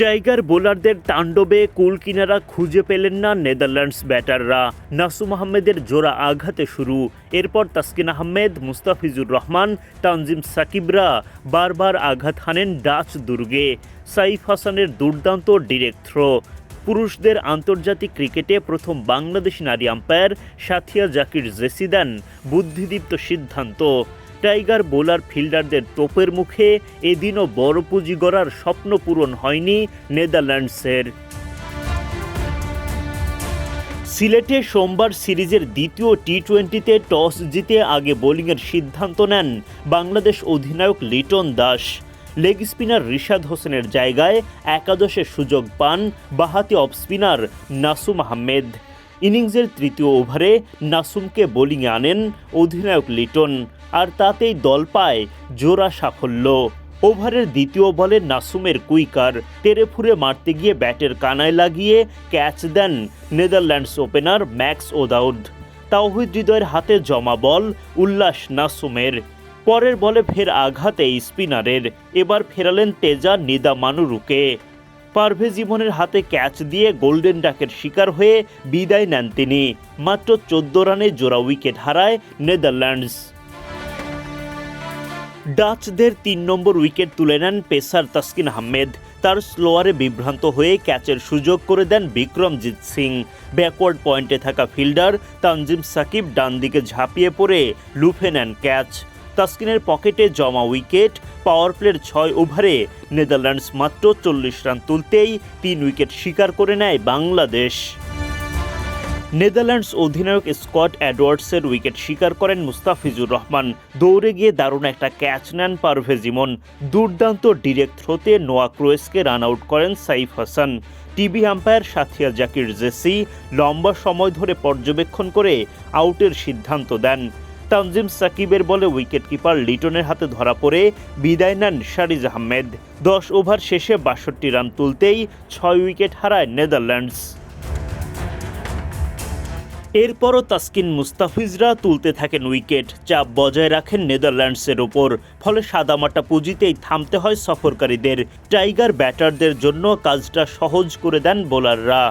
Tiger বোলারদের তাণ্ডবে কুল কিনারা খুঁজে পেলেন না নেদারল্যান্ডস ব্যাটাররা। নাসুম আহমেদের জোড়া আঘাতে শুরু। এরপর তাসকিন আহমেদ, মুস্তাফিজুর রহমান, তানজিম সাকিবরা বারবার আঘাত হানেন ডাচ দুর্গে। সাইফ হাসানের দুর্দান্ত ডিরেক্ট থ্রো। পুরুষদের আন্তর্জাতিক ক্রিকেটে প্রথম বাংলাদেশি নারী আম্পায়ার সাথিয়া জাকির জেসি দেন বুদ্ধিদীপ্ত সিদ্ধান্ত। টাইগার বোলার ফিল্ডারদের তোপের মুখে এদিনও বড় পুঁজি গড়ার স্বপ্ন পূরণ হয়নি নেদারল্যান্ডসের। সিলেটে সোমবার সিরিজের দ্বিতীয় টি টোয়েন্টিতে টস জিতে আগে বোলিংয়ের সিদ্ধান্ত নেন বাংলাদেশ অধিনায়ক লিটন দাস। লেগ স্পিনার রিশাদ হোসেনের জায়গায় একাদশে সুযোগ পান বাহাতি অফ স্পিনার নাসুম আহমেদ। ইনিংসের তৃতীয় ওভারে নাসুমকে বোলিংয়ে আনেন অধিনায়ক লিটন, আর তাতেই দল পায় জোড়া সাফল্য। ওভারের দ্বিতীয় বলে নাসুমের কুইকার, তেরে ফুরে মারতে গিয়ে ব্যাটের কানায় লাগিয়ে ক্যাচ দেন Netherlands opener Max O'Dowd Towhid হৃদয়ের হাতে জমা বল উল্লাস নাসুমের। পরের বলে ফের আঘাতে স্পিনারের, এবার ফেরালেন তেজা নিদা মানুরুকে পারভেজ জীবনের হাতে ক্যাচ দিয়ে গোল্ডেন ডাকের শিকার হয়ে বিদায় নেন তিনি। মাত্র চোদ্দ রানে জোড়া উইকেট হারায় নেদারল্যান্ডস। ডাচদের তিন নম্বর উইকেট তুলে নেন পেসার তাসকিন আহমেদ। তার স্লোয়ারে বিভ্রান্ত হয়ে ক্যাচের সুযোগ করে দেন বিক্রমজিৎ সিং। ব্যাকওয়ার্ড পয়েন্টে থাকা ফিল্ডার তানজিম সাকিব ডান দিকে ঝাঁপিয়ে পড়ে লুফে নেন ক্যাচ। তাসকিনের পকেটে জমা উইকেট পাওয়ার প্লের ছয় ওভারে নেদারল্যান্ডস মাত্র চল্লিশ রান তুলতেই তিন উইকেট শিকার করে নেয় বাংলাদেশ। নেদারল্যান্ডস অধিনায়ক স্কট অ্যাডওয়ার্ডসের উইকেট শিকার করেন মুস্তাফিজুর রহমান। দৌড়ে গিয়ে দারুণ একটা ক্যাচ নেন পারভেজ ইমন। দুর্দান্ত ডিরেক্ট থ্রোতে নোয়া ক্রোয়েসকে রান আউট করেন Saif Hasan. TV umpire Sathira Zakir JC লম্বা সময় ধরে পর্যবেক্ষণ করে আউটের সিদ্ধান্ত দেন। তানজিম সাকিবের বলে উইকেট কিপার লিটনের হাতে ধরা পড়ে বিদায় নেন শারিজ আহমেদ। দশ ওভার শেষে বাষট্টি রান তুলতেই ছয় উইকেট হারায় নেদারল্যান্ডস। এরপরও তাসকিন মুস্তাফিজরা তুলতে থাকেন উইকেট, চাপ বজায় রাখেন নেদারল্যান্ডসের ওপর। ফলে সাদামাটা পুঁজিতেই থামতে হয় সফরকারীদের। টাইগার ব্যাটারদের জন্য কাজটা সহজ করে দেন বোলাররা।